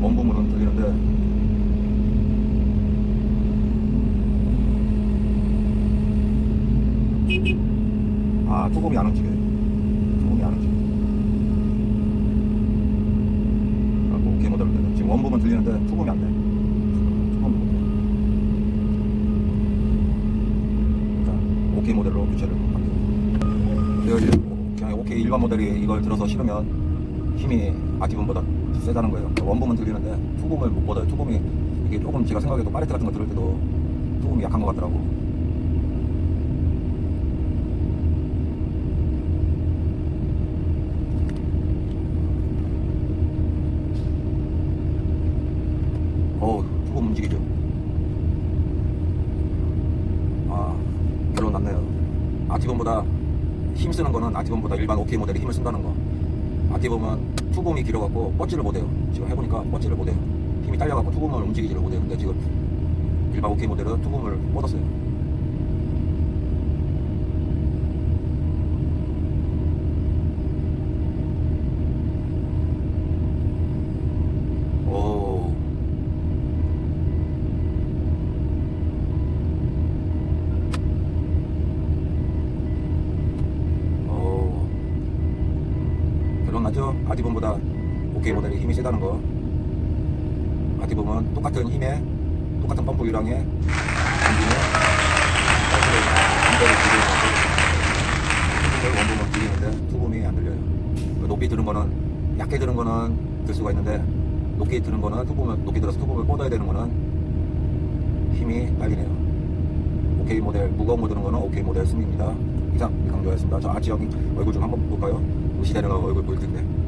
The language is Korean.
원본으로는 들리는데. 아 조금이 안 움직여요. 조금이 안 움직여요. 아, 뭐 오케이 모델로 되네. 지금 원부분 들리는데 조금이 안돼. 조금 오케이 모델로 교체를 합니다 그냥 오케이 일반 모델이 이걸 들어서 실으면 힘이 아티본보다? 세다는 거예요. 그러니까 원붐은 들리는데 투붐을 못 받아요. 투붐이 이게 조금 제가 생각해도 파레트 같은 거 들을 때도 투붐이 약한 것 같더라고. 어우, 움직이죠. 아, 결론 났네요. 아티본보다 힘 쓰는 거는 아티본보다 일반 오케이 모델이 힘을 쓴다는 거. 아티본은 투bom이 길어갖고 뻗지를 못해요. 지금 해보니까 뻗지를 못해요. 힘이 딸려갖고 투bom을 움직이지를 못해요. 근데 지금 일반 오케이 모델은 투bom을 뻗었어요. 오. 오. 나죠? 아디본보다 오케이 모델이 힘이 세다는 거. 아디본은 똑같은 힘에 똑같은 펌프 유량에 엔진에 인대를 기르는 원붐은 들리는데 투붐이 안 들려요. 그 높이 들은 거는 약게 들은 거는 들 수가 있는데 높게 들은 거는 투붐을 높게 들어서 투붐을 뻗어야 되는 거는 힘이 딸리네요. 오케이 모델 무거운 거 드는 거는 오케이 모델 승리입니다. 이상 강조였습니다. 저 아치 형 얼굴 좀 한번 볼까요? 무시되는 얼굴 보일 텐데.